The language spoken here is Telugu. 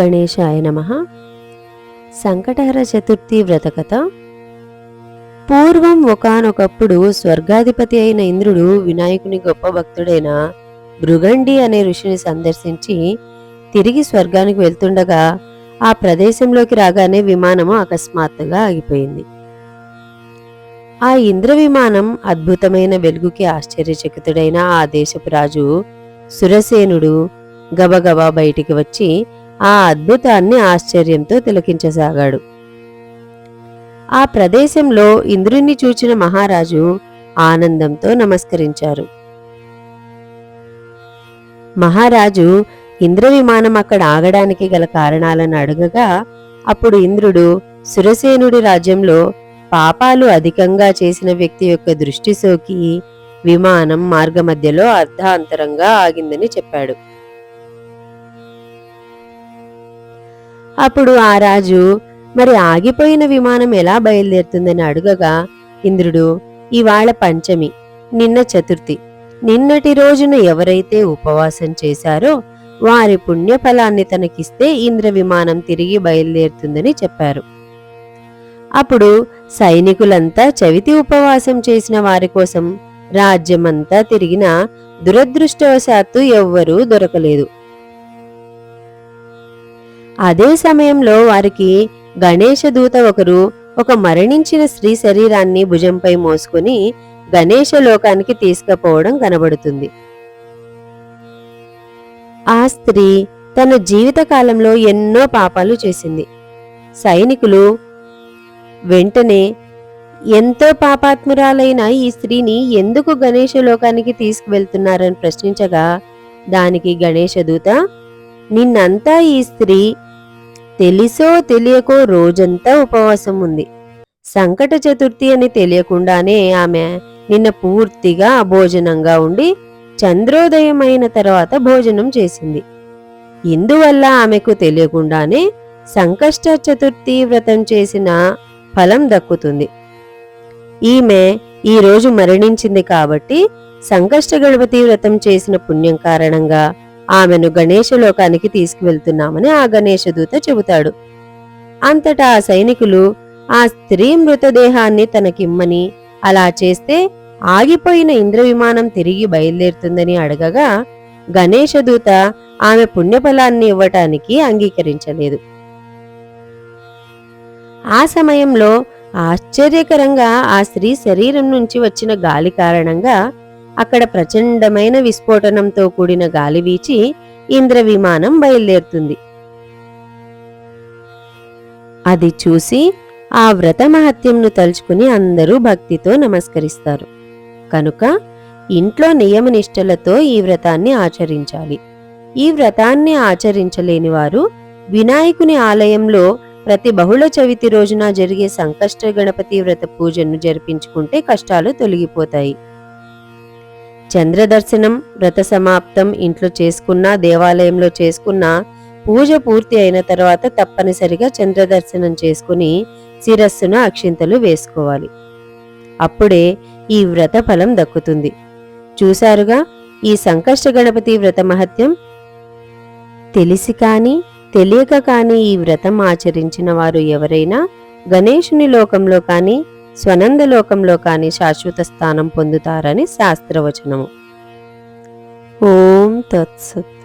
గణేశాయ నమ. సంకటహర చతుర్థి వ్రతకథ. పూర్వం ఒకానొకప్పుడు స్వర్గాధిపతి అయిన ఇంద్రుడు వినాయకుని గొప్ప భక్తుడైన భృగండి అనే ఋషిని సందర్శించి తిరిగి స్వర్గానికి వెళ్తుండగా ఆ ప్రదేశంలోకి రాగానే విమానము అకస్మాత్తుగా ఆగిపోయింది. ఆ ఇంద్ర విమానం అద్భుతమైన వెలుగుకి ఆశ్చర్యచకితుడైన ఆ దేశపు రాజు సురసేనుడు గబగబా బయటికి వచ్చి ఆ అద్భుతాన్ని ఆశ్చర్యంతో తిలకించసాగాడు. ఆ ప్రదేశంలో ఇంద్రుణ్ణి చూచిన మహారాజు ఆనందంతో నమస్కరించారు. మహారాజు ఇంద్ర విమానం అక్కడ ఆగడానికి గల కారణాలను అడగగా అప్పుడు ఇంద్రుడు సురసేనుడి రాజ్యంలో పాపాలు అధికంగా చేసిన వ్యక్తి యొక్క దృష్టి సోకి విమానం మార్గమధ్యలో అర్ధాంతరంగా ఆగిందని చెప్పాడు. అప్పుడు ఆ రాజు మరి ఆగిపోయిన విమానం ఎలా బయలుదేరుతుందని అడుగగా ఇంద్రుడు ఇవాళ పంచమి నిన్న చతుర్థి. నిన్నటి రోజున ఎవరైతే ఉపవాసం చేశారో వారి పుణ్యఫలాన్ని తనకిస్తే ఇంద్ర విమానం తిరిగి బయలుదేరుతుందని చెప్పారు. అప్పుడు సైనికులంతా చవితి ఉపవాసం చేసిన వారి కోసం రాజ్యమంతా తిరిగిన దురదృష్టవశాత్తు ఎవ్వరూ దొరకలేదు. అదే సమయంలో వారికి గణేష దూత ఒకరు ఒక మరణించిన స్త్రీ శరీరాన్ని భుజంపై మోసుకుని గణేశ లోకానికి తీసుకుపోవడం కనబడుతుంది. ఆ స్త్రీ తన జీవితకాలంలో ఎన్నో పాపాలు చేసింది. సైనికులు వెంటనే ఎంతో పాపాత్మురాలైన ఈ స్త్రీని ఎందుకు గణేష లోకానికి తీసుకువెళ్తున్నారని ప్రశ్నించగా దానికి గణేశదూత నిన్నంతా ఈ స్త్రీ తెలిసో తెలియకో రోజంతా ఉపవాసం ఉంది. సంకట చతుర్థి అని తెలియకుండానే ఆమె నిన్న పూర్తిగా అభోజనంగా ఉండి చంద్రోదయం అయిన తర్వాత భోజనం చేసింది. ఇందువల్ల ఆమెకు తెలియకుండానే సంకష్ట చతుర్థి వ్రతం చేసిన ఫలం దక్కుతుంది. ఈమె ఈ రోజు మరణించింది కాబట్టి సంకష్ట గణపతి వ్రతం చేసిన పుణ్యం కారణంగా ఆమెను గణేష లోకానికి తీసుకువెళ్తున్నామని ఆ గణేష దూత చెబుతాడు. అంతటా ఆ సైనికులు ఆ స్త్రీ మృతదేహాన్ని తనకిమ్మని అలా చేస్తే ఆగిపోయిన ఇంద్ర విమానం తిరిగి బయలుదేరుతుందని అడగగా గణేష దూత ఆమె పుణ్యఫలాన్ని ఇవ్వటానికి అంగీకరించలేదు. ఆ సమయంలో ఆశ్చర్యకరంగా ఆ స్త్రీ శరీరం నుంచి వచ్చిన గాలి కారణంగా అక్కడ ప్రచండమైన విస్ఫోటనంతో కూడిన గాలి వీచి ఇంద్ర విమానం బయలుదేరుతుంది. అది చూసి ఆ వ్రత మహత్యంను తలుచుకుని అందరూ భక్తితో నమస్కరిస్తారు. కనుక ఇంట్లో నియమనిష్టలతో ఈ వ్రతాన్ని ఆచరించాలి. ఈ వ్రతాన్ని ఆచరించలేని వారు వినాయకుని ఆలయంలో ప్రతి బహుళ చవితి రోజున జరిగే సంకష్ట గణపతి వ్రత పూజను జరిపించుకుంటే కష్టాలు తొలగిపోతాయి. చంద్రదర్శనం వ్రత సమాప్తం ఇంట్లో చేసుకున్నా దేవాలయంలో చేసుకున్నా పూజ పూర్తి అయిన తర్వాత తప్పనిసరిగా చంద్రదర్శనం చేసుకుని శిరస్సున అక్షింతలు వేసుకోవాలి. అప్పుడే ఈ వ్రత ఫలం దక్కుతుంది. చూశారుగా ఈ సంకష్ట గణపతి వ్రత మహత్యం? తెలిసి కాని తెలియక కాని ఈ వ్రతం ఆచరించిన వారు ఎవరైనా గణేశుని లోకంలో కానీ స్వనంద లోకంలో కాని శాశ్వత స్థానం పొందుతారని శాస్త్రవచనము. ఓం తత్సత్.